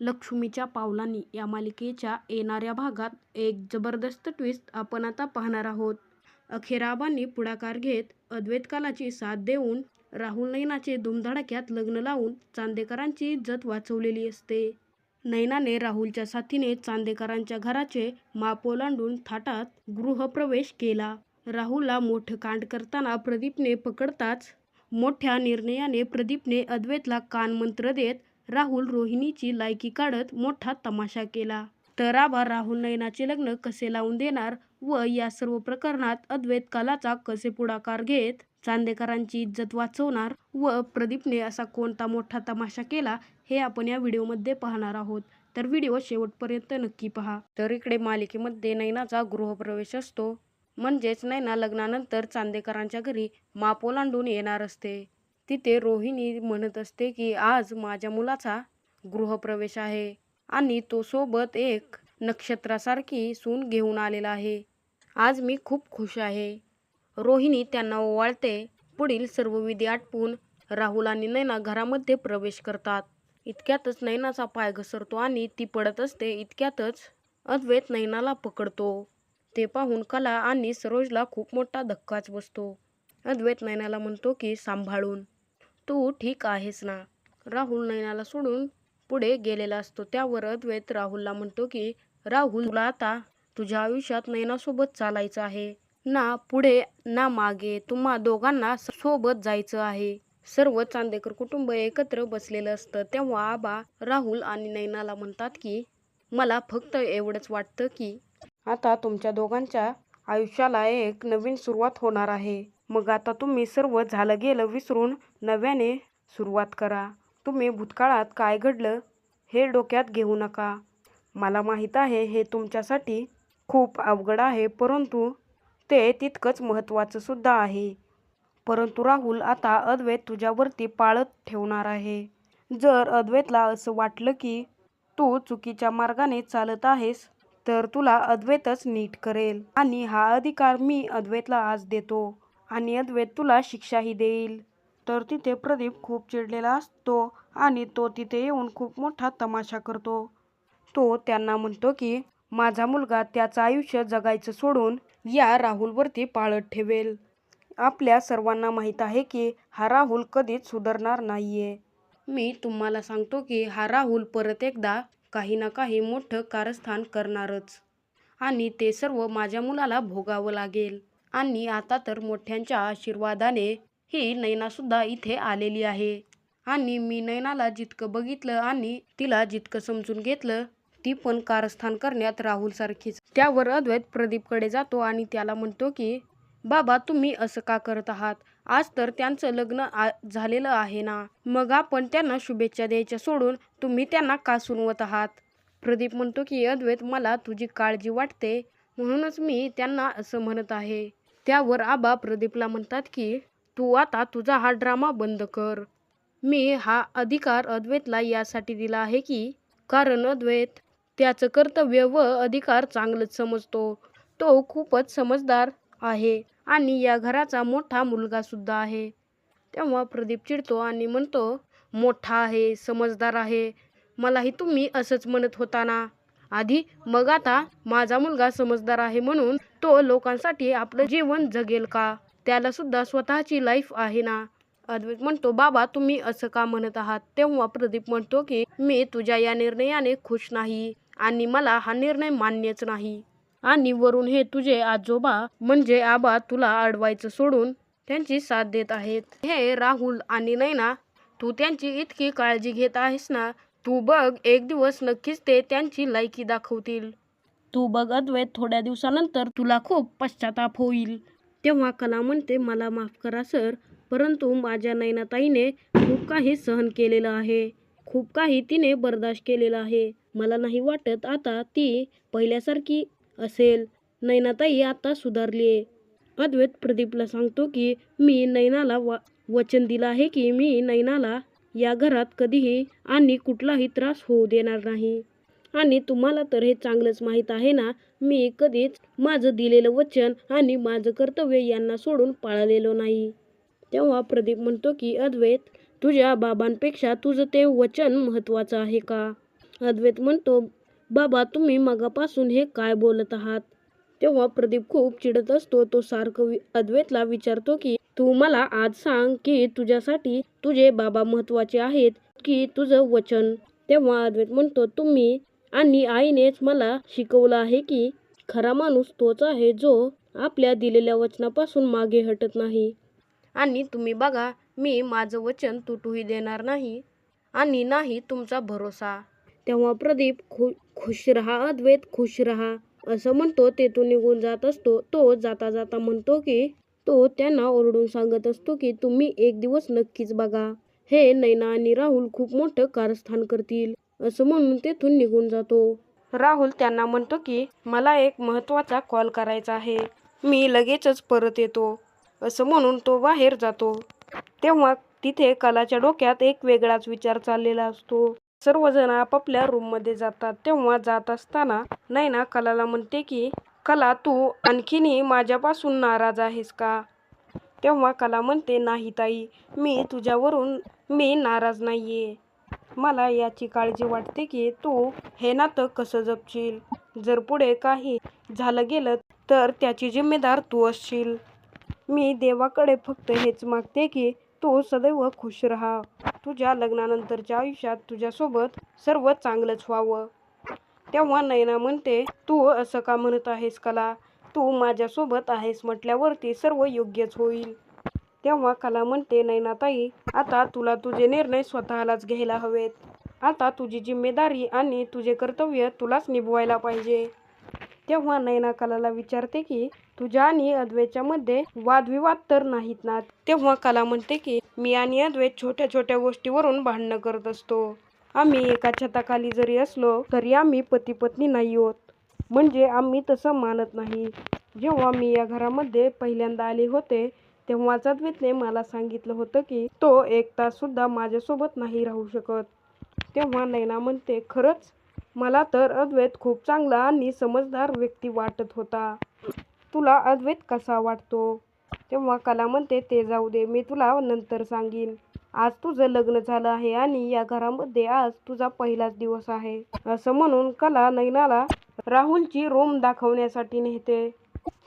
लक्ष्मीच्या पावलांनी या मालिकेच्या येणाऱ्या भागात एक जबरदस्त ट्विस्ट आपण आता पाहणार आहोत. अखेराबांनी पुढाकार घेत अद्वैतकालाची साथ देऊन राहुल नैनाचे धुमधडाक्यात लग्न लावून चांदेकरांची इज्जत वाचवलेली असते. नैनाने राहुलच्या साथीने चांदेकरांच्या घराचे माप ओलांडून थाटात गृहप्रवेश केला. राहुलला मोठं कांड करताना प्रदीपने पकडताच मोठ्या निर्णयाने प्रदीपने अद्वैतला कानमंत्र देत राहुल रोहिणीची लायकी काढत मोठा तमाशा केला. तर आबा राहुल नैनाचे लग्न कसे लावून देणार व या सर्व प्रकरणात अद्वैत कालाचा कसे पुढाकार घेत? चांदेकरांची इज्जत वाचवणार व प्रदीपने असा कोणता मोठा तमाशा केला हे आपण या व्हिडिओमध्ये पाहणार आहोत. तर व्हिडिओ शेवटपर्यंत नक्की पहा. तर इकडे मालिकेमध्ये नैनाचा गृहप्रवेश असतो. म्हणजेच नैना लग्नानंतर चांदेकरांच्या घरी माप ओलांडून येणार असते. तिथे रोहिणी म्हणत असते की आज माझ्या मुलाचा गृहप्रवेश आहे आणि तो सोबत एक नक्षत्रासारखी सून घेऊन आलेला आहे. आज मी खूप खुश आहे. रोहिणी त्यांना ओवाळते. पुढील सर्व विधी आटपून राहुल आणि नैना घरामध्ये प्रवेश करतात. इतक्यातच नैनाचा पाय घसरतो आणि ती पडत असते. इतक्यातच अद्वैत नैनाला पकडतो. ते पाहून कला आणि सरोजला खूप मोठा धक्काच बसतो. अद्वैत नैनाला म्हणतो की सांभाळून. तू ठीक आहेस ना? राहुल नैनाला सोडून पुढे गेलेला असतो. त्यावर अद्वैत राहुलला म्हणतो की राहुल तुला आता तुझ्या आयुष्यात नैनासोबत चालायचं आहे. ना पुढे ना मागे. तुम्हा दोघांना सोबत जायचं आहे. सर्व चांदेकर कुटुंब एकत्र बसलेलं असतं. तेव्हा आबा राहुल आणि नैनाला म्हणतात की मला फक्त एवढंच वाटतं की आता तुमच्या दोघांच्या आयुष्याला एक नवीन सुरुवात होणार आहे. मग आता तुम्ही सर्व झालं गेलं विसरून नव्याने सुरुवात करा. तुम्ही भूतकाळात काय घडलं हे डोक्यात घेऊ नका. मला माहीत आहे हे तुमच्यासाठी खूप अवघड आहे परंतु ते तितकंच महत्त्वाचं सुद्धा आहे. परंतु राहुल आता अद्वैत तुझ्यावरती पाळत ठेवणार आहे. जर अद्वैतला असं वाटलं की तू चुकीच्या मार्गाने चालत आहेस तर तुला अद्वैतच नीट करेल. आणि हा अधिकार मी अद्वैतला आज देतो. आणि अद्वैत तुला शिक्षाही देईल. तर तिथे प्रदीप खूप चिडलेला असतो आणि तो तिथे येऊन खूप मोठा तमाशा करतो. तो त्यांना म्हणतो की माझा मुलगा त्याचं आयुष्य जगायचं सोडून या राहुलवरती पाळत ठेवेल. आपल्या सर्वांना माहीत आहे की हा राहुल कधीच सुधारणार नाहीये. मी तुम्हाला सांगतो की हा राहुल परत एकदा काही ना काही मोठं कारस्थान करणारच. आणि ते सर्व माझ्या मुलाला भोगावं लागेल. आणि आता तर मोठ्यांच्या आशीर्वादाने ही नैनासुद्धा इथे आलेली आहे. आणि मी नैनाला जितकं बघितलं आणि तिला जितकं समजून घेतलं ती पण कारस्थान करण्यात राहुलसारखीच त्यावर अद्वैत प्रदीपकडे जातो आणि त्याला म्हणतो की बाबा तुम्ही असं का करत आहात? आज तर त्यांचं लग्न आ झालेलं आहे ना? मग आपण त्यांना शुभेच्छा द्यायच्या सोडून तुम्ही त्यांना का सुनवत आहात? प्रदीप म्हणतो की अद्वैत मला तुझी काळजी वाटते. म्हणूनच मी त्यांना असं म्हणत आहे. त्यावर आबा प्रदीपला म्हणतात की तू आता तुझा हा ड्रामा बंद कर. मी हा अधिकार अद्वैतला यासाठी दिला आहे की कारण अद्वैत त्याचं कर्तव्य व अधिकार चांगलंच समजतो. तो खूपच समजदार आहे आणि या घराचा मोठा मुलगा सुद्धा आहे. तेव्हा प्रदीप चिडतो आणि म्हणतो मोठा आहे समजदार आहे. मलाही तुम्ही असंच म्हणत होता ना? आधी मग आता माझा मुलगा समजदार आहे म्हणून तो लोकांसाठी आपलं जीवन जगेल का? त्याला सुद्धा स्वतःची लाईफ आहे ना? अद्वैत म्हणतो बाबा तुम्ही असं का म्हणत आहात? तेव्हा प्रदीप म्हणतो की मी तुझ्या या निर्णयाने खुश नाही आणि मला हा निर्णय मान्यच नाही. आणि वरून हे तुझे आजोबा म्हणजे आबा तुला अडवायचं सोडून त्यांची साथ देत आहेत. हे राहुल आणि नैना तू त्यांची इतकी काळजी घेत आहेस ना तू बघ एक दिवस नक्कीच ते त्यांची लायकी दाखवतील. तू बघ अद्वैत थोड्या दिवसानंतर तुला खूप पश्चाताप होईल. तेव्हा कला म्हणते मला माफ करा सर. परंतु माझ्या नैनाताईने खूप काही सहन केलेलं आहे. खूप काही तिने बर्दाश्त केलेलं आहे. मला नाही वाटत आता ती पहिल्यासारखी असेल. नैनाताई आता सुधारली आहे. अद्वैत प्रदीपला सांगतो की मी नैनाला वा वचन दिलं आहे की मी नैनाला या घरात कधीही आणि कुठलाही त्रास होऊ देणार नाही. आणि तुम्हाला तर हे चांगलंच माहीत आहे ना मी कधीच माझं दिलेलं वचन आणि माझं कर्तव्य यांना सोडून पाळलेलो नाही. तेव्हा प्रदीप म्हणतो की अद्वैत तुझ्या बाबांपेक्षा तुझं ते वचन महत्त्वाचं आहे का? अद्वैत म्हणतो बाबा तुम्ही मगापासून हे काय बोलत आहात? तेव्हा प्रदीप खूप चिडत असतो. तो सारखं वि- अद्वैतला विचारतो की तू मला आज सांग की तुझ्यासाठी तुझे बाबा महत्त्वाचे आहेत की तुझं वचन? तेव्हा अद्वैत म्हणतो तुम्ही आणि आईनेच मला शिकवलं आहे की खरा माणूस तोच आहे जो आपल्या दिलेल्या वचनापासून मागे हटत नाही. आणि तुम्ही बघा मी माझं वचन तुटूही देणार नाही आणि नाही तुमचा भरोसा. तेव्हा प्रदीप खु खुश रहा अद्वैत खुश रहा. असं म्हणतो तेथून निघून जात असतो. तो जाता जाता म्हणतो की तो त्यांना ओरडून सांगत असतो की तुम्ही एक दिवस नक्कीच बघा. हे नैना आणि राहुल खूप मोठं कारस्थान करतील असं म्हणून तेथून निघून जातो. राहुल त्यांना म्हणतो की मला एक महत्त्वाचा कॉल करायचा आहे. मी लगेचच परत येतो असं म्हणून तो बाहेर जातो. तेव्हा तिथे कलाच्या डोक्यात एक वेगळाच विचार चाललेला असतो. सर्वजण आपापल्या रूममध्ये जातात. तेव्हा जात असताना नैना कलाला म्हणते की कला तू आणखीनही माझ्यापासून नाराज आहेस का? तेव्हा कला म्हणते नाही ताई मी तुझ्यावरून मी नाराज नाही आहे मला याची काळजी वाटते की तू हे नातं कसं जपशील? जर पुढे काही झालं गेलं तर त्याची जिम्मेदार तू असशील. मी देवाकडे फक्त हेच मागते की तू सदैव खुश राहा. तुझ्या लग्नानंतरच्या आयुष्यात तुझ्यासोबत सर्व चांगलंच व्हावं. तेव्हा नयना म्हणते तू असं का म्हणत आहेस कला? तू माझ्यासोबत आहेस म्हटल्यावरती सर्व योग्यच होईल. तेव्हा कला म्हणते नैनाताई आता तुला तुझे निर्णय स्वतःलाच घ्यायला हवेत. आता तुझी जिम्मेदारी आणि तुझे कर्तव्य तुलाच निभवायला पाहिजे. तेव्हा नयना कलाला विचारते की तुझ्या आणि अद्वैतच्या मध्ये वादविवाद तर नाहीत ना? तेव्हा कला म्हणते की मी आणि अद्वैत छोट्या छोट्या गोष्टीवरून भांडणं करत असतो. आम्ही एका छताखाली जरी असलो तरी आम्ही पती पत्नी नाही होत. म्हणजे आम्ही तसं मानत नाही. जेव्हा मी या घरामध्ये पहिल्यांदा आले होते तेव्हाच अद्वैतने मला सांगितलं होतं की तो एक तास सुद्धा माझ्यासोबत नाही राहू शकत. तेव्हा नैना म्हणते खरंच? मला तर अद्वैत खूप चांगला आणि समजदार व्यक्ती वाटत होता. तुला अद्वैत कसा वाटतो? तेव्हा कला म्हणते ते जाऊ दे मी तुला नंतर सांगीन. आज तुझं लग्न झालं आहे आणि या घरामध्ये आज तुझा पहिलाच दिवस आहे. असं म्हणून कला नैनाला राहुलची रोम दाखवण्यासाठी नेते.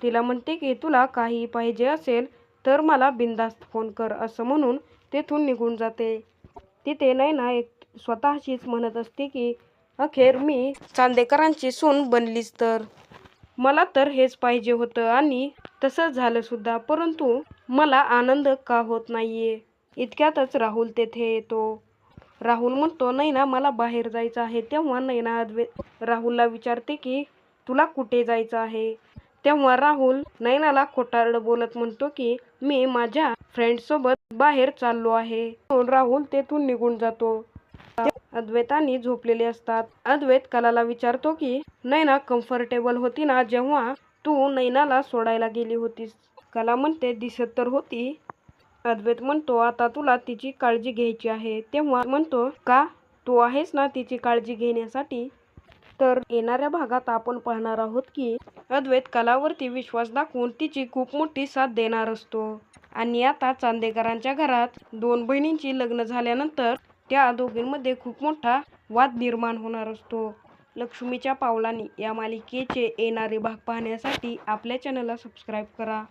तिला म्हणते की तुला काही पाहिजे असेल तर मला बिंदास्त फोन कर असं म्हणून तेथून निघून जाते. तिथे नैना एक स्वतःशीच म्हणत असते की अखेर मी चांदेकरांची सून बनलीच तर. मला तर हेच पाहिजे होतं आणि तसंच झालंसुद्धा परंतु मला आनंद का होत नाहीये? इतक्यातच राहुल तेथे येतो. राहुल म्हणतो नैना मला बाहेर जायचं आहे. तेव्हा नैना अद्वे राहुलला विचारते की तुला कुठे जायचं आहे? तेव्हा राहुल नैनाला खोटारड बोलत म्हणतो की मी माझ्या फ्रेंडसोबत बाहेर चाललो आहे. राहुल तेथून निघून जातो. अद्वैतांनी झोपलेले असतात. अद्वैत कलाला विचारतो की नैना कम्फर्टेबल होती ना जेव्हा तू नैनाला सोडायला गेली होतीस कला म्हणते दिसत तर होती अद्वैत म्हणतो आता तुला तिची काळजी घ्यायची आहे तेव्हा म्हणतो का? तू आहेस ना तिची काळजी घेण्यासाठी तर येणाऱ्या भागात आपण पाहणार आहोत की अद्वैत कलावरती विश्वास दाखवून तिची खूप मोठी साथ देणार असतो. आणि आता चांदेकरांच्या घरात दोन बहिणींची लग्न झाल्यानंतर त्या दोघींमध्ये खूप मोठा वाद निर्माण होणार असतो. लक्ष्मीच्या पावलांनी या मालिकेचे येणारे भाग पाहण्यासाठी आपल्या चॅनलला सबस्क्राईब करा.